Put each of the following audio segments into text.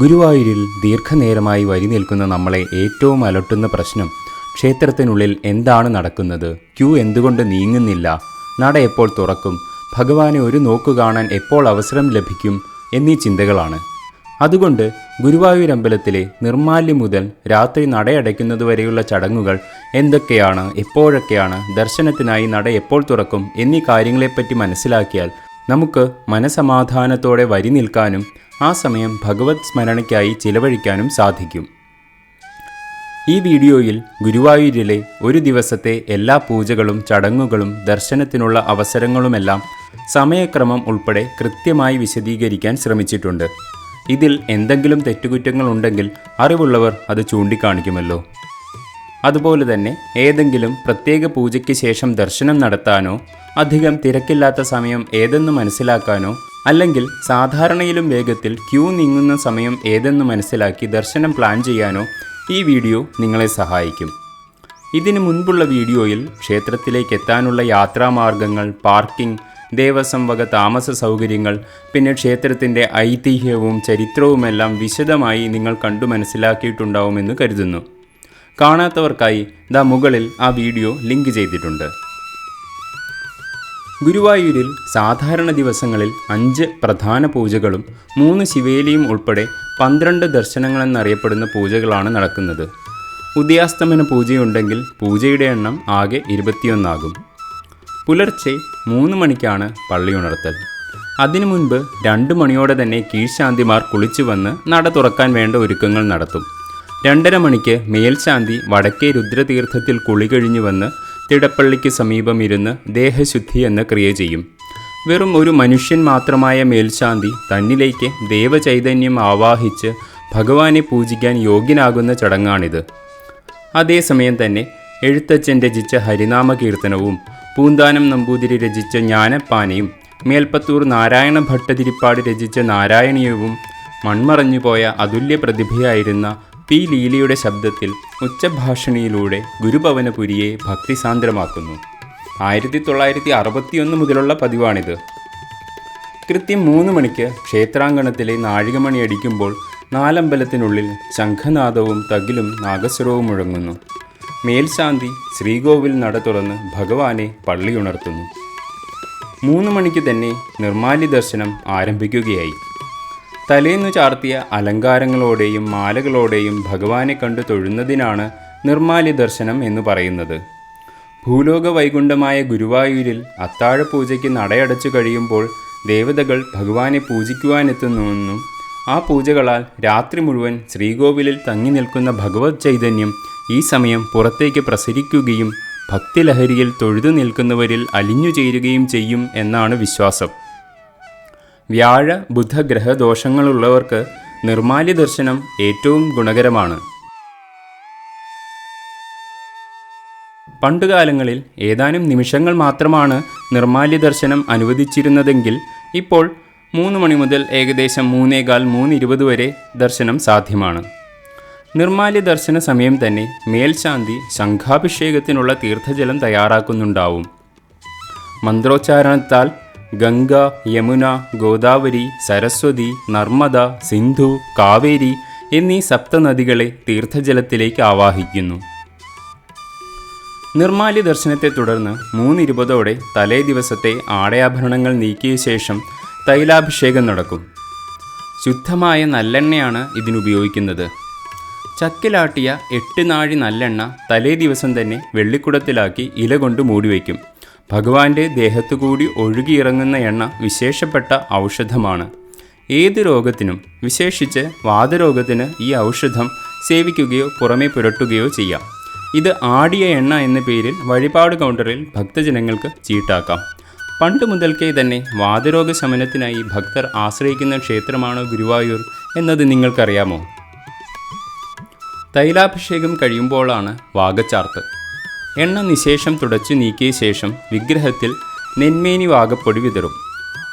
ഗുരുവായൂരിൽ ദീർഘനേരമായി വരി നിൽക്കുന്ന നമ്മളെ ഏറ്റവും അലട്ടുന്ന പ്രശ്നം ക്ഷേത്രത്തിനുള്ളിൽ എന്താണ് നടക്കുന്നത്? ക്യൂ എന്തുകൊണ്ട് നീങ്ങുന്നില്ല? നട എപ്പോൾ തുറക്കും? ഭഗവാനെ ഒരു നോക്കു കാണാൻ എപ്പോൾ അവസരം ലഭിക്കും? എന്നീ ചിന്തകളാണ്. അതുകൊണ്ട് ഗുരുവായൂർ അമ്പലത്തിലെ നിർമാല്യം മുതൽ രാത്രി നടയടയ്ക്കുന്നതുവരെയുള്ള ചടങ്ങുകൾ എന്തൊക്കെയാണ്? എപ്പോഴൊക്കെയാണ്? ദർശനത്തിനായി നട എപ്പോൾ തുറക്കും? എന്നീ കാര്യങ്ങളെപ്പറ്റി മനസ്സിലാക്കിയാൽ നമുക്ക് മനസമാധാനത്തോടെ വരി നിൽക്കാനും ആ സമയം ഭഗവത് സ്മരണയ്ക്കായി ചിലവഴിക്കാനും സാധിക്കും. ഈ വീഡിയോയിൽ ഗുരുവായൂരിലെ ഒരു ദിവസത്തെ എല്ലാ പൂജകളും ചടങ്ങുകളും ദർശനത്തിനുള്ള അവസരങ്ങളുമെല്ലാം സമയക്രമം ഉൾപ്പെടെ കൃത്യമായി വിശദീകരിക്കാൻ ശ്രമിച്ചിട്ടുണ്ട്. ഇതിൽ എന്തെങ്കിലും തെറ്റുകുറ്റങ്ങൾ ഉണ്ടെങ്കിൽ അറിവുള്ളവർ അത് ചൂണ്ടിക്കാണിക്കുമല്ലോ. അതുപോലെ തന്നെ ഏതെങ്കിലും പ്രത്യേക പൂജയ്ക്ക് ശേഷം ദർശനം നടത്താനോ അധികം തിരക്കില്ലാത്ത സമയം ഏതെന്ന് മനസ്സിലാക്കാനോ അല്ലെങ്കിൽ സാധാരണയിലും വേഗത്തിൽ ക്യൂ നീങ്ങുന്ന സമയം ഏതെന്ന് മനസ്സിലാക്കി ദർശനം പ്ലാൻ ചെയ്യാനോ ഈ വീഡിയോ നിങ്ങളെ സഹായിക്കും. ഇതിനു മുൻപുള്ള വീഡിയോയിൽ ക്ഷേത്രത്തിലേക്ക് എത്താനുള്ള യാത്രാമാർഗങ്ങൾ പാർക്കിംഗ് ദേവസ്വം വക താമസ സൗകര്യങ്ങൾ പിന്നെ ക്ഷേത്രത്തിന്റെ ഐതിഹ്യവും ചരിത്രവുമെല്ലാം വിശദമായി നിങ്ങൾ കണ്ടു മനസ്സിലാക്കിയിട്ടുണ്ടാവുമെന്ന് കരുതുന്നു. കാണാത്തവർക്കായി ദാ മുകളിൽ ആ വീഡിയോ ലിങ്ക് ചെയ്തിട്ടുണ്ട്. ഗുരുവായൂരിൽ സാധാരണ ദിവസങ്ങളിൽ അഞ്ച് പ്രധാന പൂജകളും മൂന്ന് ശിവേലിയും ഉൾപ്പെടെ പന്ത്രണ്ട് ദർശനങ്ങളെന്നറിയപ്പെടുന്ന പൂജകളാണ് നടക്കുന്നത്. ഉദയാസ്തമന പൂജയുണ്ടെങ്കിൽ പൂജയുടെ എണ്ണം ആകെ ഇരുപത്തിയൊന്നാകും. പുലർച്ചെ മൂന്ന് മണിക്കാണ് പള്ളി ഉണർത്തൽ. അതിനു മുൻപ് രണ്ട് മണിയോടെ തന്നെ കീഴ്ശാന്തിമാർ കുളിച്ചു വന്ന് നട തുറക്കാൻ വേണ്ട ഒരുക്കങ്ങൾ നടത്തും. രണ്ടര മണിക്ക് മേൽശാന്തി വടക്കേ രുദ്രതീർത്ഥത്തിൽ കുളി കഴിഞ്ഞു വന്ന് തിടപ്പള്ളിക്ക് സമീപം ഇരുന്ന് ദേഹശുദ്ധി എന്ന ക്രിയ ചെയ്യും. വെറും ഒരു മനുഷ്യൻ മാത്രമായ മേൽശാന്തി തന്നിലേക്ക് ദേവചൈതന്യം ആവാഹിച്ച് ഭഗവാനെ പൂജിക്കാൻ യോഗ്യനാകുന്ന ചടങ്ങാണിത്. അതേസമയം തന്നെ എഴുത്തച്ഛൻ രചിച്ച ഹരിനാമ കീർത്തനവും പൂന്താനം നമ്പൂതിരി രചിച്ച ജ്ഞാനപ്പാനയും മേൽപ്പത്തൂർ നാരായണ ഭട്ടതിരിപ്പാട് രചിച്ച നാരായണീയവും മൺമറഞ്ഞുപോയ അതുല്യ പ്രതിഭയായിരുന്ന പി ലീലയുടെ ശബ്ദത്തിൽ ഉച്ചഭാഷണിയിലൂടെ ഗുരുഭവനപുരിയെ ഭക്തിസാന്ദ്രമാക്കുന്നു. ആയിരത്തി തൊള്ളായിരത്തി അറുപത്തിയൊന്ന് മുതലുള്ള പതിവാണിത്. കൃത്യം മൂന്ന് മണിക്ക് ക്ഷേത്രാങ്കണത്തിലെ നാഴികമണി അടിക്കുമ്പോൾ നാലമ്പലത്തിനുള്ളിൽ ശംഖനാദവും തകിലും നാഗസ്വരവും മുഴങ്ങുന്നു. മേൽശാന്തി ശ്രീകോവിൽ നട തുറന്ന് ഭഗവാനെ പള്ളിയുണർത്തുന്നു. മൂന്ന് മണിക്ക് തന്നെ നിർമാല്യ ദർശനം ആരംഭിക്കുകയായി. തലേന്നു ചാർത്തിയ അലങ്കാരങ്ങളോടെയും മാലകളോടെയും ഭഗവാനെ കണ്ടു തൊഴുന്നതിനാണ് നിർമാല്യ ദർശനം എന്ന് പറയുന്നത്. ഭൂലോക വൈകുണ്ഠമായ ഗുരുവായൂരിൽ അത്താഴപൂജയ്ക്ക് നടയടച്ചു കഴിയുമ്പോൾ ദേവതകൾ ഭഗവാനെ പൂജിക്കുവാനെത്തുന്നുവെന്നും ആ പൂജകളാൽ രാത്രി മുഴുവൻ ശ്രീകോവിലിൽ തങ്ങി നിൽക്കുന്ന ഭഗവത് ചൈതന്യം ഈ സമയം പുറത്തേക്ക് പ്രസരിക്കുകയും ഭക്തിലഹരിയിൽ തൊഴുതു നിൽക്കുന്നവരിൽ അലിഞ്ഞു ചേരുകയും ചെയ്യും എന്നാണ് വിശ്വാസം. വ്യാഴ ബുധ ഗ്രഹദോഷങ്ങളുള്ളവർക്ക് നിർമാല്യ ദർശനം ഏറ്റവും ഗുണകരമാണ്. പണ്ടുകാലങ്ങളിൽ ഏതാനും നിമിഷങ്ങൾ മാത്രമാണ് നിർമാല്യ ദർശനം അനുവദിച്ചിരുന്നതെങ്കിൽ ഇപ്പോൾ മൂന്ന് മണി മുതൽ ഏകദേശം മൂന്നേകാൽ മൂന്ന് ഇരുപത് വരെ ദർശനം സാധ്യമാണ്. നിർമാല്യ ദർശന സമയം തന്നെ മേൽശാന്തി ശംഖാഭിഷേകത്തിനുള്ള തീർത്ഥജലം തയ്യാറാക്കുന്നുണ്ടാവും. മന്ത്രോച്ചാരണത്താൽ ഗംഗ യമുന ഗോദാവരി സരസ്വതി നർമ്മദ സിന്ധു കാവേരി എന്നീ സപ്തനദികളെ തീർത്ഥജലത്തിലേക്ക് ആവാഹിക്കുന്നു. നിർമാല്യ ദർശനത്തെ തുടർന്ന് മൂന്നിരുപതോടെ തലേ ദിവസത്തെ ആടയാഭരണങ്ങൾ നീക്കിയ ശേഷം തൈലാഭിഷേകം നടക്കും. ശുദ്ധമായ നല്ലെണ്ണയാണ് ഇതിനുപയോഗിക്കുന്നത്. ചക്കിലാട്ടിയ എട്ട് നാഴി നല്ലെണ്ണ തലേ ദിവസം തന്നെ വെള്ളിക്കുടത്തിലാക്കി ഇല കൊണ്ട് മൂടിവെക്കും. ഭഗവാന്റെ ദേഹത്തുകൂടി ഒഴുകിയിറങ്ങുന്ന എണ്ണ വിശേഷപ്പെട്ട ഔഷധമാണ്. ഏത് രോഗത്തിനും വിശേഷിച്ച് വാതരോഗത്തിന് ഈ ഔഷധം സേവിക്കുകയോ പുറമേ പുരട്ടുകയോ ചെയ്യാം. ഇത് ആടിയ എണ്ണ എന്ന പേരിൽ വഴിപാട് കൗണ്ടറിൽ ഭക്തജനങ്ങൾക്ക് ചീട്ടാക്കാം. പണ്ട് മുതൽക്കേ തന്നെ വാതരോഗ ശമനത്തിനായി ഭക്തർ ആശ്രയിക്കുന്ന ക്ഷേത്രമാണ് ഗുരുവായൂർ എന്നത് നിങ്ങൾക്കറിയാമോ? തൈലാഭിഷേകം കഴിയുമ്പോഴാണ് വാഗച്ചാർത്ത് എണ്ണ നിശേഷം തുടച്ചു നീക്കിയ ശേഷം വിഗ്രഹത്തിൽ നെന്മേനി വാഗപ്പൊടി വിതറും.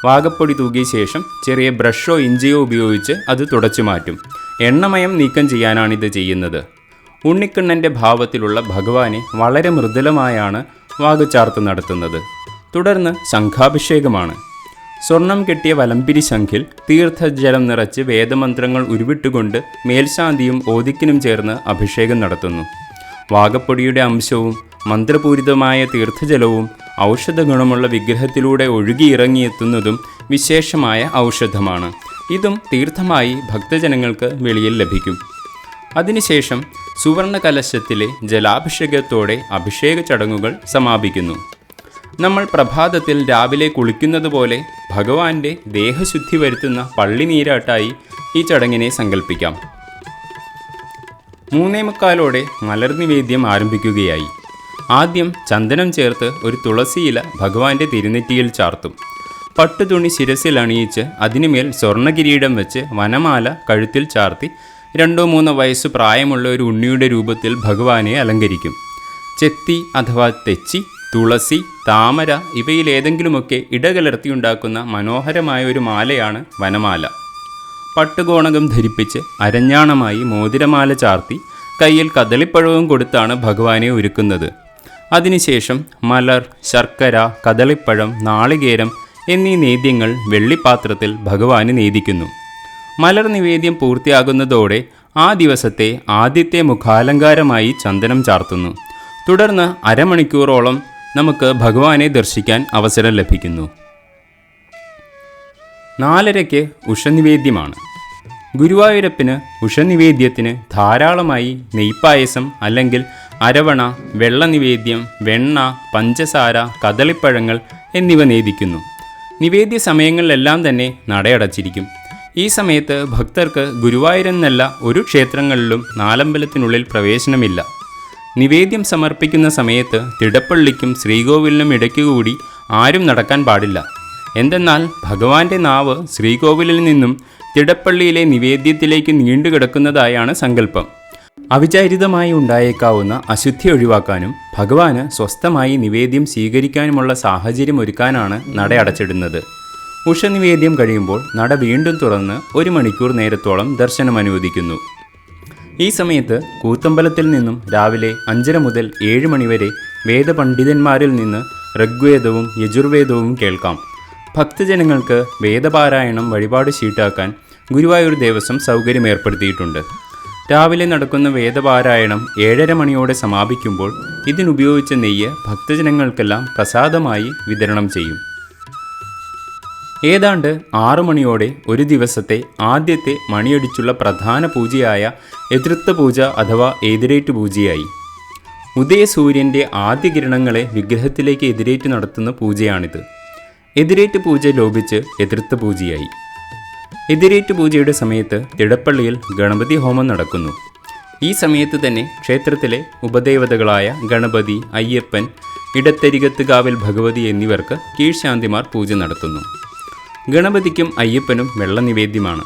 വാഗപ്പൊടി തൂകിയ ശേഷം ചെറിയ ബ്രഷോ ഇഞ്ചിയോ ഉപയോഗിച്ച് അത് തുടച്ചു മാറ്റും. എണ്ണമയം നീക്കം ചെയ്യാനാണിത് ചെയ്യുന്നത്. ഉണ്ണിക്കണ്ണന്റെ ഭാവത്തിലുള്ള ഭഗവാനെ വളരെ മൃദുലമായാണ് വാഗച്ചാർത്ത് നടത്തുന്നത്. തുടർന്ന് ശംഖാഭിഷേകമാണ്. സ്വർണം കെട്ടിയ വലംപിരി ശംഖിൽ തീർത്ഥജലം നിറച്ച് വേദമന്ത്രങ്ങൾ ഉരുവിട്ടുകൊണ്ട് മേൽശാന്തിയും ഓദിക്കിനും ചേർന്ന് അഭിഷേകം നടത്തുന്നു. വാഗപ്പൊടിയുടെ അംശവും മന്ത്രപൂരിതമായ തീർത്ഥജലവും ഔഷധഗുണമുള്ള വിഗ്രഹത്തിലൂടെ ഒഴുകിയിറങ്ങിയെത്തുന്നതും വിശേഷമായ ഔഷധമാണ്. ഇതും തീർത്ഥമായി ഭക്തജനങ്ങൾക്ക് വെളിയിൽ ലഭിക്കും. അതിനുശേഷം സുവർണ കലശത്തിലെ ജലാഭിഷേകത്തോടെ അഭിഷേക ചടങ്ങുകൾ സമാപിക്കുന്നു. നമ്മൾ പ്രഭാതത്തിൽ രാവിലെ കുളിക്കുന്നത് പോലെ ഭഗവാന്റെ ദേഹശുദ്ധി വരുത്തുന്ന പള്ളി നീരാട്ടായി ഈ ചടങ്ങിനെ സങ്കല്പിക്കാം മൂന്നേ മുക്കാലോടെ മലർനിവേദ്യം ആരംഭിക്കുകയായി. ആദ്യം ചന്ദനം ചേർത്ത് ഒരു തുളസിയില ഭഗവാന്റെ തിരുനെറ്റിയിൽ ചാർത്തും. പട്ടുതുണി ശിരസിൽ അണിയിച്ച് അതിനുമേൽ സ്വർണകിരീടം വെച്ച് വനമാല കഴുത്തിൽ ചാർത്തി രണ്ടോ മൂന്നോ വയസ്സ് പ്രായമുള്ള ഒരു ഉണ്ണിയുടെ രൂപത്തിൽ ഭഗവാനെ അലങ്കരിക്കും. ചെത്തി അഥവാ തെച്ചി തുളസി താമര ഇവയിലേതെങ്കിലുമൊക്കെ ഇടകലർത്തിയുണ്ടാക്കുന്ന മനോഹരമായ ഒരു മാലയാണ് വനമാല. പട്ടുകോണകം ധരിപ്പിച്ച് അരഞ്ഞാണമായി മോതിരമാല ചാർത്തി കയ്യിൽ കദളിപ്പഴവും കൊടുത്താണ് ഭഗവാനെ ഒരുക്കുന്നത്. അതിനുശേഷം മലർ ശർക്കര കദളിപ്പഴം നാളികേരം എന്നീ നേദ്യങ്ങൾ വെള്ളിപ്പാത്രത്തിൽ ഭഗവാന് നേദിക്കുന്നു. മലർ നിവേദ്യം പൂർത്തിയാകുന്നതോടെ ആ ദിവസത്തെ ആദ്യത്തെ മുഖാലങ്കാരമായി ചന്ദനം ചാർത്തുന്നു. തുടർന്ന് അരമണിക്കൂറോളം നമുക്ക് ഭഗവാനെ ദർശിക്കാൻ അവസരം ലഭിക്കുന്നു. നാലരയ്ക്ക് ഉഷനിവേദ്യമാണ്. ഗുരുവായൂരപ്പന് ഉഷനിവേദ്യത്തിന് ധാരാളമായി നെയ്പ്പായസം അല്ലെങ്കിൽ അരവണ വെള്ള നിവേദ്യം വെണ്ണ പഞ്ചസാര കദളിപ്പഴങ്ങൾ എന്നിവ നേദിക്കുന്നു. നിവേദ്യ സമയങ്ങളിലെല്ലാം തന്നെ നടയടച്ചിരിക്കും. ഈ സമയത്ത് ഭക്തർക്ക് ഗുരുവായൂരെന്നല്ല ഒരു ക്ഷേത്രങ്ങളിലും നാലമ്പലത്തിനുള്ളിൽ പ്രവേശനമില്ല. നിവേദ്യം സമർപ്പിക്കുന്ന സമയത്ത് തിടപ്പള്ളിക്കും ശ്രീകോവിലിനും ഇടയ്ക്കുകൂടി ആരും നടക്കാൻ പാടില്ല. എന്തെന്നാൽ ഭഗവാന്റെ നാവ് ശ്രീകോവിലിൽ നിന്നും തിടപ്പള്ളിയിലെ നിവേദ്യത്തിലേക്ക് നീണ്ടുകിടക്കുന്നതായാണ് സങ്കല്പം. അവിചാരിതമായി ഉണ്ടായേക്കാവുന്ന അശുദ്ധി ഒഴിവാക്കാനും ഭഗവാന് സ്വസ്ഥമായി നിവേദ്യം സ്വീകരിക്കാനുമുള്ള സാഹചര്യം ഒരുക്കാനാണ് നട അടച്ചിടുന്നത്. ഉഷനിവേദ്യം കഴിയുമ്പോൾ നട വീണ്ടും തുറന്ന് ഒരു മണിക്കൂർ നേരത്തോളം ദർശനം അനുവദിക്കുന്നു. ഈ സമയത്ത് കൂത്തമ്പലത്തിൽ നിന്നും രാവിലെ അഞ്ചര മുതൽ ഏഴ് മണിവരെ വേദപണ്ഡിതന്മാരിൽ നിന്ന് ഋഗ്വേദവും യജുർവേദവും കേൾക്കാം. ഭക്തജനങ്ങൾക്ക് വേദപാരായണം വഴിപാട് ഷീട്ടാക്കാൻ ഗുരുവായൂർ ദേവസ്വം സൗകര്യം ഏർപ്പെടുത്തിയിട്ടുണ്ട്. രാവിലെ നടക്കുന്ന വേദപാരായണം ഏഴര മണിയോടെ സമാപിക്കുമ്പോൾ ഇതിനുപയോഗിച്ച നെയ്യ് ഭക്തജനങ്ങൾക്കെല്ലാം പ്രസാദമായി വിതരണം ചെയ്യും. ഏതാണ്ട് ആറു മണിയോടെ ഒരു ദിവസത്തെ ആദ്യത്തെ മണിയടിച്ചുള്ള പ്രധാന പൂജയായ എതിർത്ത പൂജ അഥവാ എതിരേറ്റ് പൂജയായി. ഉദയസൂര്യന്റെ ആദ്യ കിരണങ്ങളെ വിഗ്രഹത്തിലേക്ക് എതിരേറ്റ് നടത്തുന്ന പൂജയാണിത്. എതിരേറ്റ് പൂജ ലോപിച്ച് എതിർത്ത പൂജയായി. എതിരേറ്റ് പൂജയുടെ സമയത്ത് തിടപ്പള്ളിയിൽ ഗണപതി ഹോമം നടക്കുന്നു. ഈ സമയത്ത് തന്നെ ക്ഷേത്രത്തിലെ ഉപദേവതകളായ ഗണപതി അയ്യപ്പൻ ഇടത്തരികത്തുകാവിൽ ഭഗവതി എന്നിവർക്ക് കീഴ്ശാന്തിമാർ പൂജ നടത്തുന്നു. ഗണപതിക്കും അയ്യപ്പനും വെള്ളനിവേദ്യമാണ്.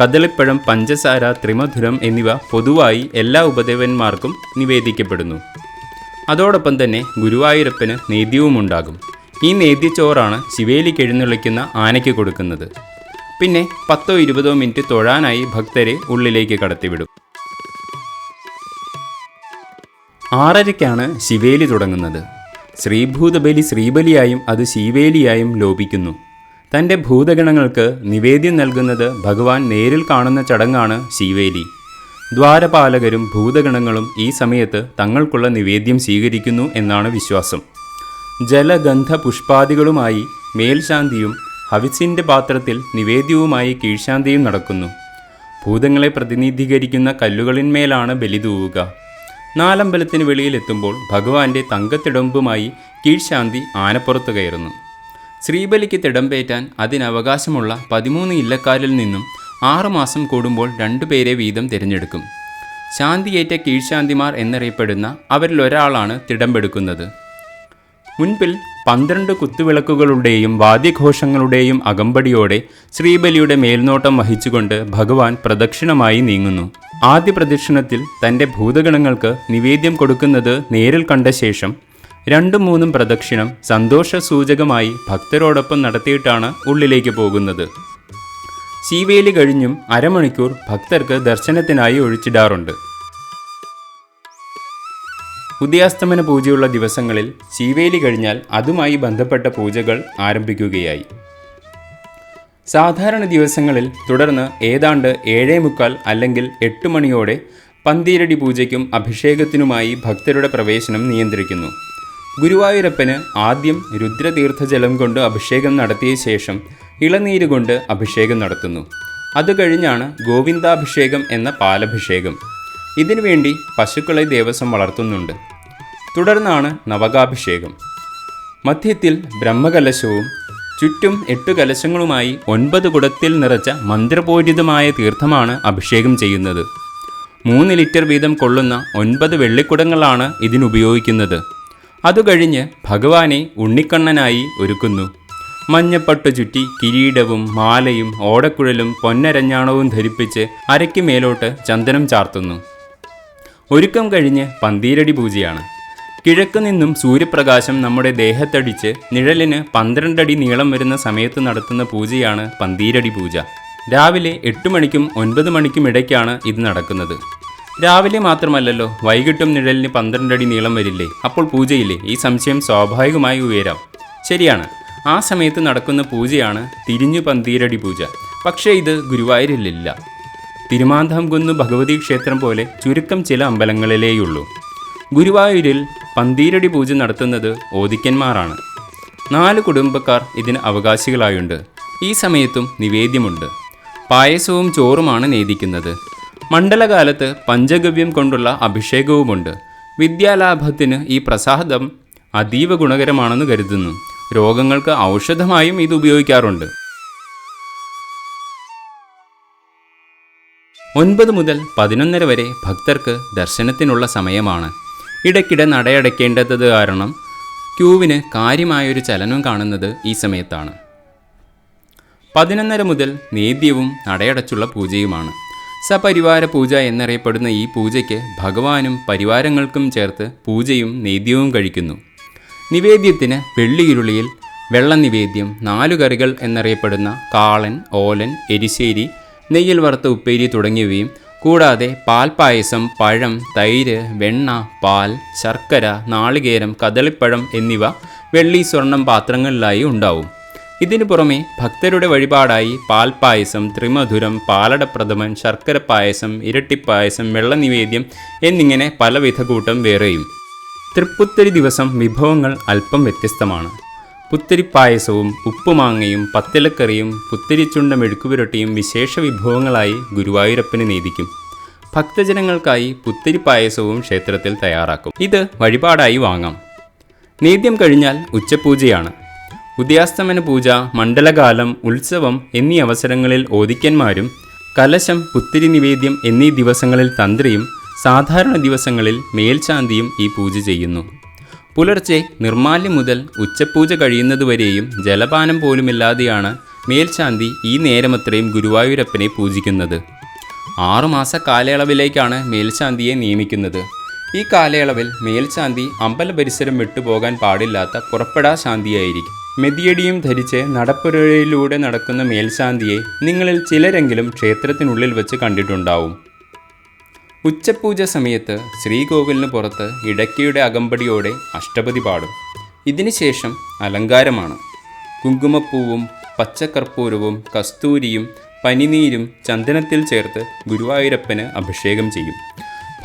കദളിപ്പഴം പഞ്ചസാര ത്രിമധുരം എന്നിവ പൊതുവായി എല്ലാ ഉപദേവന്മാർക്കും നിവേദിക്കപ്പെടുന്നു. അതോടൊപ്പം തന്നെ ഗുരുവായൂരപ്പന് നേദ്യവുമുണ്ടാകും. ഈ നേദ്യച്ചോറാണ് ശിവേലിക്ക് എഴുന്നള്ളിക്കുന്ന ആനയ്ക്ക് കൊടുക്കുന്നത്. പിന്നെ പത്തോ ഇരുപതോ മിനിറ്റ് തൊഴാനായി ഭക്തരെ ഉള്ളിലേക്ക് കടത്തിവിടും. ആറരയ്ക്കാണ് ശിവേലി തുടങ്ങുന്നത്. ശ്രീഭൂതബലി ശ്രീബലിയായും അത് ശിവേലിയായും ലോപിക്കുന്നു. തന്റെ ഭൂതഗണങ്ങൾക്ക് നിവേദ്യം നൽകുന്നത് ഭഗവാൻ നേരിൽ കാണുന്ന ചടങ്ങാണ് ശിവേലി. ദ്വാരപാലകരും ഭൂതഗണങ്ങളും ഈ സമയത്ത് തങ്ങൾക്കുള്ള നിവേദ്യം സ്വീകരിക്കുന്നു എന്നാണ് വിശ്വാസം. ജലഗന്ധ പുഷ്പാദികളുമായി മേൽശാന്തിയും ഹവിസിന്റെ പാത്രത്തിൽ നിവേദ്യവുമായി കീഴ്ശാന്തിയും നടക്കുന്നു. ഭൂതങ്ങളെ പ്രതിനിധീകരിക്കുന്ന കല്ലുകളിന്മേലാണ് ബലി തൂവുക. നാലമ്പലത്തിന് വെളിയിലെത്തുമ്പോൾ ഭഗവാന്റെ തങ്കത്തിടമ്പുമായി കീഴ്ശാന്തി ആനപ്പുറത്ത് കയറുന്നു. ശ്രീബലിക്ക് തിടമ്പേറ്റാൻ അതിനവകാശമുള്ള പതിമൂന്ന് ഇല്ലക്കാരിൽ നിന്നും ആറുമാസം കൂടുമ്പോൾ രണ്ടുപേരെ വീതം തിരഞ്ഞെടുക്കും. ശാന്തിയേറ്റ കീഴ്ശാന്തിമാർ എന്നറിയപ്പെടുന്ന അവരിലൊരാളാണ് തിടമ്പെടുക്കുന്നത്. മുൻപിൽ പന്ത്രണ്ട് കുത്തുവിളക്കുകളുടെയും വാദ്യഘോഷങ്ങളുടെയും അകമ്പടിയോടെ ശ്രീബലിയുടെ മേൽനോട്ടം വഹിച്ചുകൊണ്ട് ഭഗവാൻ പ്രദക്ഷിണമായി നീങ്ങുന്നു. ആദ്യ പ്രദക്ഷിണത്തിൽ തന്റെ ഭൂതഗണങ്ങൾക്ക് നിവേദ്യം കൊടുക്കുന്നത് നേരിൽ കണ്ട ശേഷം രണ്ടും മൂന്നും പ്രദക്ഷിണം സന്തോഷസൂചകമായി ഭക്തരോടൊപ്പം നടത്തിയിട്ടാണ് ഉള്ളിലേക്ക് പോകുന്നത്. ശീവേലി കഴിഞ്ഞും അരമണിക്കൂർ ഭക്തർക്ക് ദർശനത്തിനായി ഒഴിച്ചിടാറുണ്ട്. ഉദയാസ്തമന പൂജയുള്ള ദിവസങ്ങളിൽ ശീവേലി കഴിഞ്ഞാൽ അതുമായി ബന്ധപ്പെട്ട പൂജകൾ ആരംഭിക്കുകയായി. സാധാരണ ദിവസങ്ങളിൽ തുടർന്ന് ഏതാണ്ട് ഏഴേ മുക്കാൽ അല്ലെങ്കിൽ എട്ട് മണിയോടെ പന്തീരടി പൂജയ്ക്കും അഭിഷേകത്തിനുമായി ഭക്തരുടെ പ്രവേശനം നിയന്ത്രിക്കുന്നു. ഗുരുവായൂരപ്പന് ആദ്യം രുദ്രതീർത്ഥജലം കൊണ്ട് അഭിഷേകം നടത്തിയ ശേഷം ഇളനീര് കൊണ്ട് അഭിഷേകം നടത്തുന്നു. അത് കഴിഞ്ഞാണ് ഗോവിന്ദാഭിഷേകം എന്ന പാലഭിഷേകം. ഇതിനുവേണ്ടി പശുക്കളെ ദേവസ്വം വളർത്തുന്നുണ്ട്. തുടർന്നാണ് നവകാഭിഷേകം. മധ്യത്തിൽ ബ്രഹ്മകലശവും ചുറ്റും എട്ടു കലശങ്ങളുമായി ഒൻപത് കുടത്തിൽ നിറച്ച മന്ത്രപൂരിതമായ തീർത്ഥമാണ് അഭിഷേകം ചെയ്യുന്നത്. മൂന്ന് ലിറ്റർ വീതം കൊള്ളുന്ന ഒൻപത് വെള്ളിക്കുടങ്ങളാണ് ഇതിനുപയോഗിക്കുന്നത്. അതുകഴിഞ്ഞ് ഭഗവാനെ ഉണ്ണിക്കണ്ണനായി ഒരുക്കുന്നു. മഞ്ഞപ്പട്ടു ചുറ്റി കിരീടവും മാലയും ഓടക്കുഴലും പൊന്നരഞ്ഞാണവും ധരിപ്പിച്ച് അരയ്ക്ക് മേലോട്ട് ചന്ദനം ചാർത്തുന്നു. ഒരുക്കം കഴിഞ്ഞ് പന്തീരടി പൂജയാണ്. കിഴക്ക് നിന്നും സൂര്യപ്രകാശം നമ്മുടെ ദേഹത്തടിച്ച് നിഴലിന് പന്ത്രണ്ടടി നീളം വരുന്ന സമയത്ത് നടത്തുന്ന പൂജയാണ് പന്തീരടി പൂജ. രാവിലെ എട്ട് മണിക്കും ഒൻപത് മണിക്കും ഇടയ്ക്കാണ് ഇത് നടക്കുന്നത്. രാവിലെ മാത്രമല്ലല്ലോ വൈകിട്ടും നിഴലിന് പന്ത്രണ്ടടി നീളം വരില്ലേ? അപ്പോൾ പൂജയില്ലേ? ഈ സംശയം സ്വാഭാവികമായി ഉയരാം. ശരിയാണ്. ആ സമയത്ത് നടക്കുന്ന പൂജയാണ് തിരിഞ്ഞു പന്തീരടി പൂജ. പക്ഷേ ഇത് ഗുരുവായൂരിലില്ല. തിരുമാന്താംകുന്ന് ഭഗവതി ക്ഷേത്രം പോലെ ചുരുക്കം ചില അമ്പലങ്ങളിലേയുള്ളൂ. ഗുരുവായൂരിൽ പന്തീരടി പൂജ നടത്തുന്നത് ഓദിക്കന്മാരാണ്. നാല് കുടുംബക്കാർ ഇതിന് അവകാശികളായുണ്ട്. ഈ സമയത്തും നിവേദ്യമുണ്ട്. പായസവും ചോറുമാണ് നേദിക്കുന്നത്. മണ്ഡലകാലത്ത് പഞ്ചഗവ്യം കൊണ്ടുള്ള അഭിഷേകവുമുണ്ട്. വിദ്യാലാഭത്തിന് ഈ പ്രസാദം അതീവ ഗുണകരമാണെന്ന് കരുതുന്നു. രോഗങ്ങൾക്ക് ഔഷധമായും ഇത് ഉപയോഗിക്കാറുണ്ട്. ഒൻപത് മുതൽ പതിനൊന്നര വരെ ഭക്തർക്ക് ദർശനത്തിനുള്ള സമയമാണ്. ഇടയ്ക്കിടെ നടയടയ്ക്കേണ്ടത് കാരണം ക്യൂവിന് കാര്യമായൊരു ചലനം കാണുന്നത് ഈ സമയത്താണ്. പതിനൊന്നര മുതൽ നേദ്യവും നടയടച്ചുള്ള പൂജയുമാണ്. സപരിവാര പൂജ എന്നറിയപ്പെടുന്ന ഈ പൂജയ്ക്ക് ഭഗവാനും പരിവാരങ്ങൾക്കും ചേർത്ത് പൂജയും നേദ്യവും കഴിക്കുന്നു. നിവേദ്യത്തിന് വെള്ളിയിരുളിയിൽ വെള്ള നിവേദ്യം എന്നറിയപ്പെടുന്ന കാളൻ ഓലൻ എരിശ്ശേരി നെയ്യിൽ വറുത്ത ഉപ്പേരി തുടങ്ങിയവയും കൂടാതെ പാൽപ്പായസം പഴം തൈര് വെണ്ണ പാൽ ശർക്കര നാളികേരം കദളിപ്പഴം എന്നിവ വെള്ളി സ്വർണം പാത്രങ്ങളിലായി ഉണ്ടാവും. ഇതിനു പുറമെ ഭക്തരുടെ വഴിപാടായി പാൽപ്പായസം ത്രിമധുരം പാലടപ്രഥമൻ ശർക്കര പായസം ഇരട്ടിപ്പായസം വെള്ളനിവേദ്യം എന്നിങ്ങനെ പലവിധ കൂട്ടം വേറെയും. തൃപ്പുത്തരി ദിവസം വിഭവങ്ങൾ അല്പം വ്യത്യസ്തമാണ്. പുത്തരിപ്പായസവും ഉപ്പുമാങ്ങയും പത്തിലക്കറിയും പുത്തരിച്ചുണ്ട മെഴുക്കുപുരട്ടിയും വിശേഷ വിഭവങ്ങളായി ഗുരുവായൂരപ്പന് നീതിക്കും ഭക്തജനങ്ങൾക്കായി പുത്തരിപ്പായസവും ക്ഷേത്രത്തിൽ തയ്യാറാക്കും. ഇത് വഴിപാടായി വാങ്ങാം. നേദ്യം കഴിഞ്ഞാൽ ഉച്ചപൂജയാണ്. ഉദയാസ്തമന പൂജ മണ്ഡലകാലം ഉത്സവം എന്നീ അവസരങ്ങളിൽ ഓദിക്കന്മാരും കലശം പുത്തിരി നിവേദ്യം എന്നീ ദിവസങ്ങളിൽ തന്ത്രിയും സാധാരണ ദിവസങ്ങളിൽ മേൽശാന്തിയും ഈ പൂജ ചെയ്യുന്നു. പുലർച്ചെ നിർമാല്യം മുതൽ ഉച്ചപൂജ കഴിയുന്നതുവരെയും ജലപാനം പോലുമില്ലാതെയാണ് മേൽശാന്തി ഈ നേരമത്രയും ഗുരുവായൂരപ്പനെ പൂജിക്കുന്നത്. ആറുമാസ കാലയളവിലേക്കാണ് മേൽശാന്തിയെ നിയമിക്കുന്നത്. ഈ കാലയളവിൽ മേൽശാന്തി അമ്പല പരിസരം വിട്ടുപോകാൻ പാടില്ലാത്ത പുറപ്പെടാ ശാന്തിയായിരിക്കും. മെതിയടിയും ധരിച്ച് നടപ്പുരയിലൂടെ നടക്കുന്ന മേൽശാന്തിയെ നിങ്ങളിൽ ചിലരെങ്കിലും ക്ഷേത്രത്തിനുള്ളിൽ വെച്ച് കണ്ടിട്ടുണ്ടാവും. ഉച്ചപൂജ സമയത്ത് ശ്രീകോവിലിന് പുറത്ത് ഇടയ്ക്കയുടെ അകമ്പടിയോടെ അഷ്ടപതി പാടും. ഇതിനുശേഷം അലങ്കാരമാണ്. കുങ്കുമപ്പൂവും പച്ചക്കർപ്പൂരവും കസ്തൂരിയും പനിനീരും ചന്ദനത്തിൽ ചേർത്ത് ഗുരുവായൂരപ്പന് അഭിഷേകം ചെയ്യും.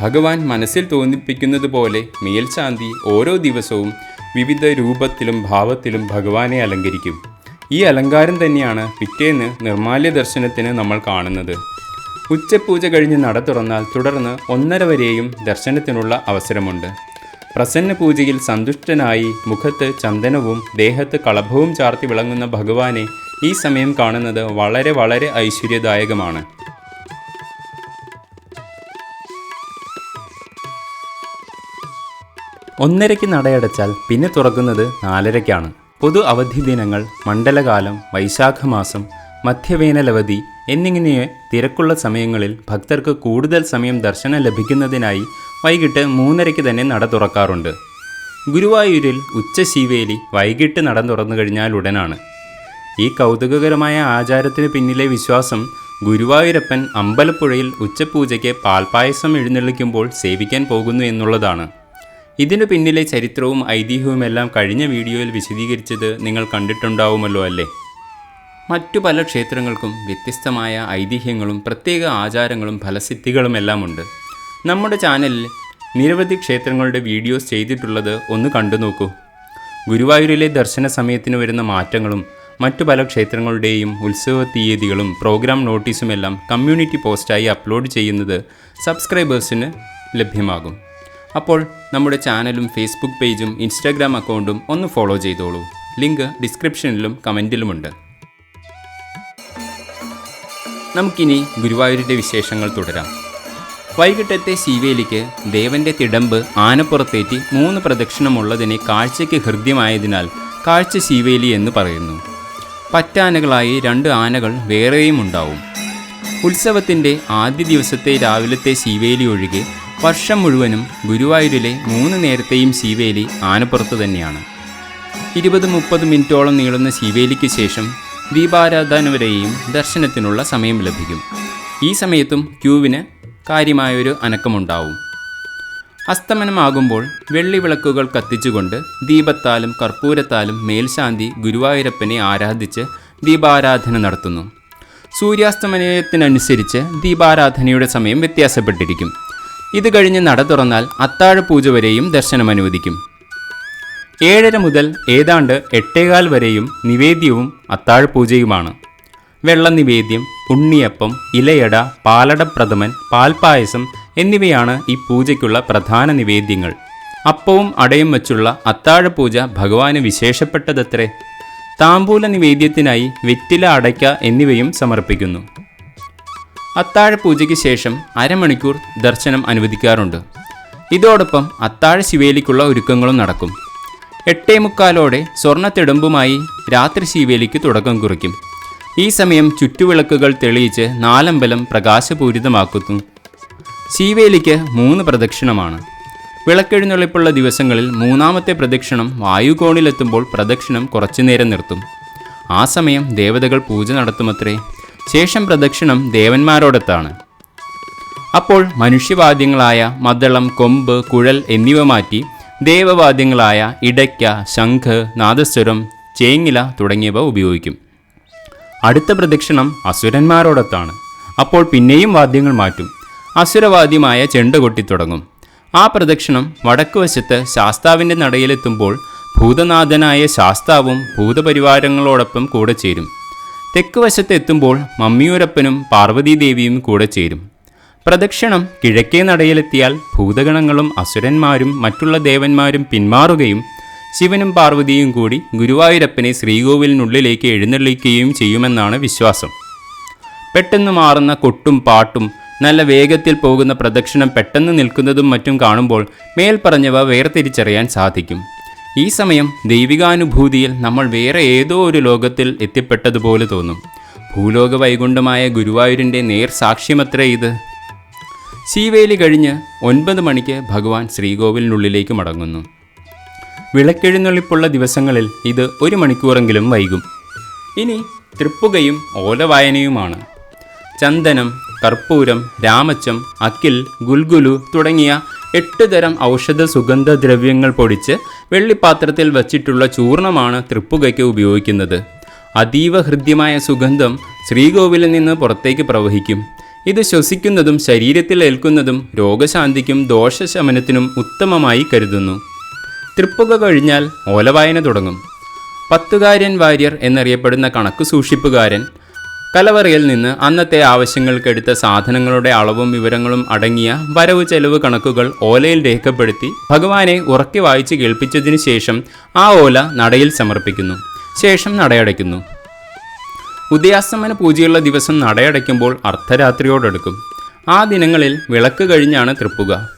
ഭഗവാൻ മനസ്സിൽ തോന്നിപ്പിക്കുന്നത് പോലെ മേൽശാന്തി ഓരോ ദിവസവും വിവിധ രൂപത്തിലും ഭാവത്തിലും ഭഗവാനെ അലങ്കരിക്കും. ഈ അലങ്കാരം തന്നെയാണ് പിറ്റേന്ന് നിർമാല്യ ദർശനത്തിന് നമ്മൾ കാണുന്നത്. ഉച്ചപൂജ കഴിഞ്ഞ് നട തുറന്നാൽ തുടർന്ന് ഒന്നര വരെയും ദർശനത്തിനുള്ള അവസരമുണ്ട്. പ്രസന്ന പൂജയിൽ സന്തുഷ്ടനായി മുഖത്ത് ചന്ദനവും ദേഹത്ത് കളഭവും ചാർത്തി വിളങ്ങുന്ന ഭഗവാനെ ഈ സമയം കാണുന്നത് വളരെ വളരെ ഐശ്വര്യദായകമാണ്. ഒന്നരയ്ക്ക് നടയടച്ചാൽ പിന്നെ തുറക്കുന്നത് നാലരയ്ക്കാണ്. പൊതു അവധി ദിനങ്ങൾ മണ്ഡലകാലം വൈശാഖമാസം മധ്യവേനലവധി എന്നിങ്ങനെ തിരക്കുള്ള സമയങ്ങളിൽ ഭക്തർക്ക് കൂടുതൽ സമയം ദർശനം ലഭിക്കുന്നതിനായി വൈകിട്ട് മൂന്നരയ്ക്ക് തന്നെ നട തുറക്കാറുണ്ട്. ഗുരുവായൂരിൽ ഉച്ച ശിവേലി വൈകിട്ട് നട തുറന്നു കഴിഞ്ഞാൽ ഉടനാണ്. ഈ കൗതുകകരമായ ആചാരത്തിന് പിന്നിലെ വിശ്വാസം ഗുരുവായൂരപ്പൻ അമ്പലപ്പുഴയിൽ ഉച്ചപൂജയ്ക്ക് പാൽപ്പായസം എഴുന്നള്ളിക്കുമ്പോൾ സേവിക്കാൻ പോകുന്നു എന്നുള്ളതാണ്. ഇതിനു പിന്നിലെ ചരിത്രവും ഐതിഹ്യവുമെല്ലാം കഴിഞ്ഞ വീഡിയോയിൽ വിശദീകരിച്ചത് നിങ്ങൾ കണ്ടിട്ടുണ്ടാവുമല്ലോ അല്ലേ? മറ്റു പല ക്ഷേത്രങ്ങൾക്കും വ്യത്യസ്തമായ ഐതിഹ്യങ്ങളും പ്രത്യേക ആചാരങ്ങളും ഫലസിദ്ധികളുമെല്ലാം ഉണ്ട് നമ്മുടെ ചാനലിൽ നിരവധി ക്ഷേത്രങ്ങളുടെ വീഡിയോസ് ചെയ്തിട്ടുള്ളത് ഒന്ന് കണ്ടു നോക്കൂ. ഗുരുവായൂരിലെ ദർശന സമയത്തിന് വരുന്ന മാറ്റങ്ങളും മറ്റു പല ക്ഷേത്രങ്ങളുടെയും ഉത്സവ തീയതികളും പ്രോഗ്രാം നോട്ടീസുമെല്ലാം കമ്മ്യൂണിറ്റി പോസ്റ്റായി അപ്ലോഡ് ചെയ്യുന്നത് സബ്സ്ക്രൈബേഴ്സിന് ലഭ്യമാകും. അപ്പോൾ നമ്മുടെ ചാനലും ഫേസ്ബുക്ക് പേജും ഇൻസ്റ്റാഗ്രാം അക്കൗണ്ടും ഒന്ന് ഫോളോ ചെയ്തോളൂ. ലിങ്ക് ഡിസ്ക്രിപ്ഷനിലും കമന്റിലുമുണ്ട്. നമുക്കിനി ഗുരുവായൂരിന്റെ വിശേഷങ്ങൾ തുടരാം. വൈകിട്ടത്തെ ശീവേലിക്ക് ദേവന്റെ തിടമ്പ് ആനപ്പുറത്തേറ്റി മൂന്ന് പ്രദക്ഷിണമുള്ളതിനെ കാഴ്ചയ്ക്ക് ഹൃദ്യമായതിനാൽ കാഴ്ച ശീവേലി എന്ന് പറയുന്നു. പറ്റാനകളായി രണ്ട് ആനകൾ വേറെയും ഉണ്ടാവും ഉത്സവത്തിന്റെ ആദ്യ ദിവസത്തെ രാവിലത്തെ ശീവേലി ഒഴികെ വർഷം മുഴുവനും ഗുരുവായൂരിലെ മൂന്ന് നേരത്തെയും ശീവേലി ആനപ്പുറത്ത് തന്നെയാണ്. ഇരുപത് മുപ്പത് മിനിറ്റോളം നീളുന്ന ശീവേലിക്ക് ശേഷം ദീപാരാധന വരെയും ദർശനത്തിനുള്ള സമയം ലഭിക്കും. ഈ സമയത്തും ക്യൂവിന് കാര്യമായൊരു അനക്കമുണ്ടാവും. അസ്തമനമാകുമ്പോൾ വെള്ളിവിളക്കുകൾ കത്തിച്ചുകൊണ്ട് ദീപത്താലും കർപ്പൂരത്താലും മേൽശാന്തി ഗുരുവായൂരപ്പനെ ആരാധിച്ച് ദീപാരാധന നടത്തുന്നു. സൂര്യാസ്തമനത്തിനനുസരിച്ച് ദീപാരാധനയുടെ സമയം വ്യത്യാസപ്പെട്ടിരിക്കും. ഇത് കഴിഞ്ഞ് നട തുറന്നാൽ അത്താഴപൂജ വരെയും ദർശനം അനുവദിക്കും ഏഴര മുതൽ ഏതാണ്ട് എട്ടേകാൽ വരെയും നിവേദ്യവും അത്താഴപൂജയുമാണ്. വെള്ള നിവേദ്യം ഉണ്ണിയപ്പം ഇലയട പാലടപ്രഥമൻ പാൽപ്പായസം എന്നിവയാണ് ഈ പൂജയ്ക്കുള്ള പ്രധാന നിവേദ്യങ്ങൾ. അപ്പവും അടയും വച്ചുള്ള അത്താഴപൂജ ഭഗവാന് വിശേഷപ്പെട്ടതത്രേ? താമ്പൂല നിവേദ്യത്തിനായി വെറ്റില അടയ്ക്ക എന്നിവയും സമർപ്പിക്കുന്നു. അത്താഴപൂജയ്ക്ക് ശേഷം അരമണിക്കൂർ ദർശനം അനുവദിക്കാറുണ്ട്. ഇതോടൊപ്പം അത്താഴ ശിവേലിക്കുള്ള ഒരുക്കങ്ങളും നടക്കും. എട്ടേ മുക്കാലോടെ സ്വർണത്തിടമ്പുമായി രാത്രി ശീവേലിക്ക് തുടക്കം കുറിക്കും. ഈ സമയം ചുറ്റുവിളക്കുകൾ തെളിയിച്ച് നാലമ്പലം പ്രകാശപൂരിതമാക്കുന്നു. ശീവേലിക്ക് മൂന്ന് പ്രദക്ഷിണമാണ്. വിളക്കെഴുന്നള്ളിപ്പുള്ള ദിവസങ്ങളിൽ മൂന്നാമത്തെ പ്രദക്ഷിണം വായുകോണിലെത്തുമ്പോൾ പ്രദക്ഷിണം കുറച്ചുനേരം നിർത്തും. ആ സമയം ദേവതകൾ പൂജ നടത്തുമത്രേ. ശേഷം പ്രദക്ഷിണം ദേവന്മാരോടത്താണ്. അപ്പോൾ മനുഷ്യവാദ്യങ്ങളായ മദളം കൊമ്പ് കുഴൽ എന്നിവ മാറ്റി ദേവവാദ്യങ്ങളായ ഇടയ്ക്ക ശംഖ് നാദസ്വരം ചേങ്ങില തുടങ്ങിയവ ഉപയോഗിക്കും. അടുത്ത പ്രദക്ഷിണം അസുരന്മാരോടൊത്താണ്. അപ്പോൾ പിന്നെയും വാദ്യങ്ങൾ മാറ്റും. അസുരവാദ്യമായ ചെണ്ട കൊട്ടിത്തുടങ്ങും ആ പ്രദക്ഷിണം വടക്കുവശത്ത് ശാസ്താവിന്റെ നടയിലെത്തുമ്പോൾ ഭൂതനാഥനായ ശാസ്താവും ഭൂതപരിവാരങ്ങളോടൊപ്പം കൂടെ ചേരും. തെക്ക് വശത്ത് എത്തുമ്പോൾ മമ്മിയൂരപ്പനും പാർവതീദേവിയും കൂടെ ചേരും. പ്രദക്ഷിണം കിഴക്കേ നടയിലെത്തിയാൽ ഭൂതഗണങ്ങളും അസുരന്മാരും മറ്റുള്ള ദേവന്മാരും പിന്മാറുകയും ശിവനും പാർവതിയും കൂടി ഗുരുവായൂരപ്പനെ ശ്രീകോവിലിനുള്ളിലേക്ക് എഴുന്നള്ളിക്കുകയും ചെയ്യുമെന്നാണ് വിശ്വാസം. പെട്ടെന്ന് മാറുന്ന കൊട്ടും പാട്ടും നല്ല വേഗത്തിൽ പോകുന്ന പ്രദക്ഷിണം പെട്ടെന്ന് നിൽക്കുന്നതും മറ്റും കാണുമ്പോൾ മേൽപ്പറഞ്ഞവ വേർതിരിച്ചറിയാൻ സാധിക്കും. ഈ സമയം ദൈവികാനുഭൂതിയിൽ നമ്മൾ വേറെ ഏതോ ഒരു ലോകത്തിൽ എത്തിപ്പെട്ടതുപോലെ തോന്നും. ഭൂലോക വൈകുണ്ഠമായ ഗുരുവായൂരിന്റെ നേർ സാക്ഷ്യമത്രേ ഇത്. ശീവേലി കഴിഞ്ഞ് ഒൻപത് മണിക്ക് ഭഗവാൻ ശ്രീകോവിലിനുള്ളിലേക്ക് മടങ്ങുന്നു. വിളക്കെഴുന്നള്ളിപ്പുള്ള ദിവസങ്ങളിൽ ഇത് ഒരു മണിക്കൂറെങ്കിലും വൈകും. ഇനി തൃപ്പുകയും ഓലവായനയുമാണ്. ചന്ദനം കർപ്പൂരം രാമച്ചം അക്കിൽ ഗുൽഗുലു തുടങ്ങിയ എട്ട് തരം ഔഷധ സുഗന്ധദ്രവ്യങ്ങൾ പൊടിച്ച് വെള്ളിപ്പാത്രത്തിൽ വച്ചിട്ടുള്ള ചൂർണമാണ് തൃപ്പുകയ്ക്ക് ഉപയോഗിക്കുന്നത്. അതീവ ഹൃദ്യമായ സുഗന്ധം ശ്രീകോവിലിൽ നിന്ന് പുറത്തേക്ക് പ്രവഹിക്കും. ഇത് ശ്വസിക്കുന്നതും ശരീരത്തിൽ ഏൽക്കുന്നതും രോഗശാന്തിക്കും ദോഷശമനത്തിനും ഉത്തമമായി കരുതുന്നു. തൃപ്പുക കഴിഞ്ഞാൽ ഓലവായന തുടങ്ങും. പത്തുകാരൻ വാര്യർ എന്നറിയപ്പെടുന്ന കണക്ക് സൂക്ഷിപ്പുകാരൻ കലവറയിൽ നിന്ന് അന്നത്തെ ആവശ്യങ്ങൾക്കെടുത്ത സാധനങ്ങളുടെ അളവും വിവരങ്ങളും അടങ്ങിയ വരവ് ചെലവ് കണക്കുകൾ ഓലയിൽ രേഖപ്പെടുത്തി ഭഗവാനെ ഉറക്കി വായിച്ച് കേൾപ്പിച്ചതിനു ശേഷം ആ ഓല നടയിൽ സമർപ്പിക്കുന്നു. ശേഷം നടയടയ്ക്കുന്നു. ഉദയാസ്തമന പൂജയുള്ള ദിവസം നടയടയ്ക്കുമ്പോൾ അർദ്ധരാത്രിയോടടുക്കും. ആ ദിനങ്ങളിൽ വിളക്ക് കഴിഞ്ഞാണ് തൃപ്പുക.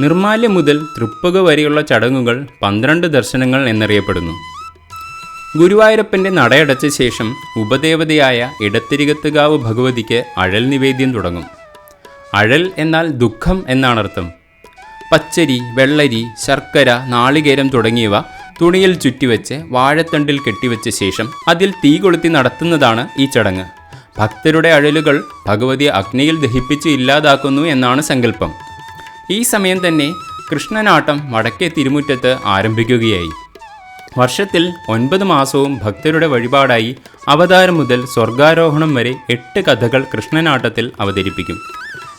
നിർമാല്യം മുതൽ തൃപ്പുക വരെയുള്ള ചടങ്ങുകൾ പന്ത്രണ്ട് ദർശനങ്ങൾ എന്നറിയപ്പെടുന്നു. ഗുരുവായൂരപ്പന്റെ നടയടച്ച ശേഷം ഉപദേവതയായ ഇടത്തിരികത്തുകാവ് ഭഗവതിക്ക് അഴൽ നിവേദ്യം തുടങ്ങും. അഴൽ എന്നാൽ ദുഃഖം എന്നാണർത്ഥം. പച്ചരി വെള്ളരി ശർക്കര നാളികേരം തുടങ്ങിയവ തുണിയിൽ ചുറ്റിവെച്ച് വാഴത്തണ്ടിൽ കെട്ടിവെച്ച ശേഷം അതിൽ തീ കൊളുത്തി നടത്തുന്നതാണ് ഈ ചടങ്ങ്. ഭക്തരുടെ അഴലുകൾ ഭഗവതി അഗ്നിയിൽ ദഹിപ്പിച്ച് ഇല്ലാതാക്കുന്നു എന്നാണ് സങ്കല്പം. ഈ സമയം തന്നെ കൃഷ്ണനാട്ടം വടക്കേ തിരുമുറ്റത്ത് ആരംഭിക്കുകയായി. വർഷത്തിൽ ഒൻപത് മാസവും ഭക്തരുടെ വഴിപാടായി അവതാരം മുതൽ സ്വർഗാരോഹണം വരെ എട്ട് കഥകൾ കൃഷ്ണനാട്ടത്തിൽ അവതരിപ്പിക്കും.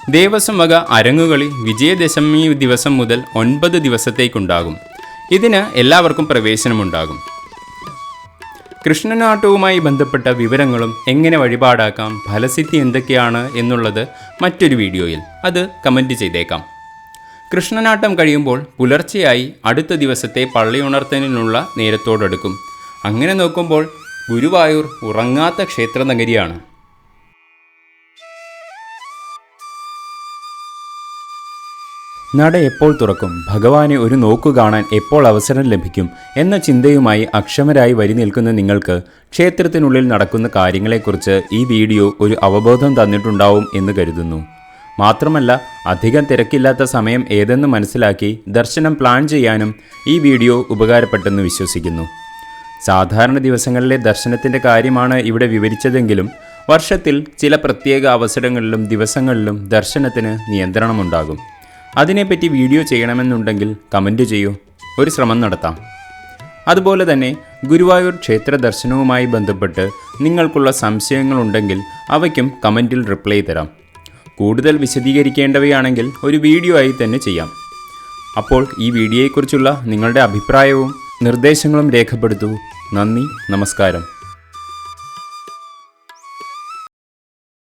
ദേവസ്വം വക അരങ്ങുകളി വിജയദശമി ദിവസം മുതൽ ഒൻപത് ദിവസത്തേക്കുണ്ടാകും. ഇതിന് എല്ലാവർക്കും പ്രവേശനമുണ്ടാകും. കൃഷ്ണനാട്ടവുമായി ബന്ധപ്പെട്ട വിവരങ്ങളും എങ്ങനെ വഴിപാടാക്കാം ഫലസിദ്ധി എന്തൊക്കെയാണ് എന്നുള്ളത് മറ്റൊരു വീഡിയോയിൽ അത് കമന്റ് ചെയ്തേക്കാം. കൃഷ്ണനാട്ടം കഴിയുമ്പോൾ പുലർച്ചെയായി അടുത്ത ദിവസത്തെ പള്ളിയുണർത്തലിനുള്ള നേരത്തോടടുക്കും. അങ്ങനെ നോക്കുമ്പോൾ ഗുരുവായൂർ ഉറങ്ങാത്ത ക്ഷേത്ര നട എപ്പോൾ തുറക്കും? ഭഗവാനെ ഒരു നോക്കു കാണാൻ എപ്പോൾ അവസരം ലഭിക്കും? എന്ന ചിന്തയുമായി അക്ഷമരായി വരി നിൽക്കുന്ന നിങ്ങൾക്ക് ക്ഷേത്രത്തിനുള്ളിൽ നടക്കുന്ന കാര്യങ്ങളെക്കുറിച്ച് ഈ വീഡിയോ ഒരു അവബോധം തന്നിട്ടുണ്ടാവും എന്ന് കരുതുന്നു. മാത്രമല്ല അധികം തിരക്കില്ലാത്ത സമയം ഏതെന്ന് മനസ്സിലാക്കി ദർശനം പ്ലാൻ ചെയ്യാനും ഈ വീഡിയോ ഉപകാരപ്പെട്ടെന്ന് വിശ്വസിക്കുന്നു. സാധാരണ ദിവസങ്ങളിലെ ദർശനത്തിന്റെ കാര്യമാണ് ഇവിടെ വിവരിച്ചതെങ്കിലും വർഷത്തിൽ ചില പ്രത്യേക അവസരങ്ങളിലും ദിവസങ്ങളിലും ദർശനത്തിന് നിയന്ത്രണമുണ്ടാകും. അതിനെപ്പറ്റി വീഡിയോ ചെയ്യണമെന്നുണ്ടെങ്കിൽ കമന്റ് ചെയ്യൂ. ഒരു ശ്രമം നടത്താം. അതുപോലെ തന്നെ ഗുരുവായൂർ ക്ഷേത്ര ദർശനവുമായി ബന്ധപ്പെട്ട് നിങ്ങൾക്കുള്ള സംശയങ്ങളുണ്ടെങ്കിൽ അവയ്ക്കും കമന്റിൽ റിപ്ലൈ തരാം. കൂടുതൽ വിശദീകരിക്കേണ്ടവയാണെങ്കിൽ ഒരു വീഡിയോ ആയി തന്നെ ചെയ്യാം. അപ്പോൾ ഈ വീഡിയോയെക്കുറിച്ചുള്ള നിങ്ങളുടെ അഭിപ്രായവും നിർദ്ദേശങ്ങളും രേഖപ്പെടുത്തൂ. നന്ദി നമസ്കാരം.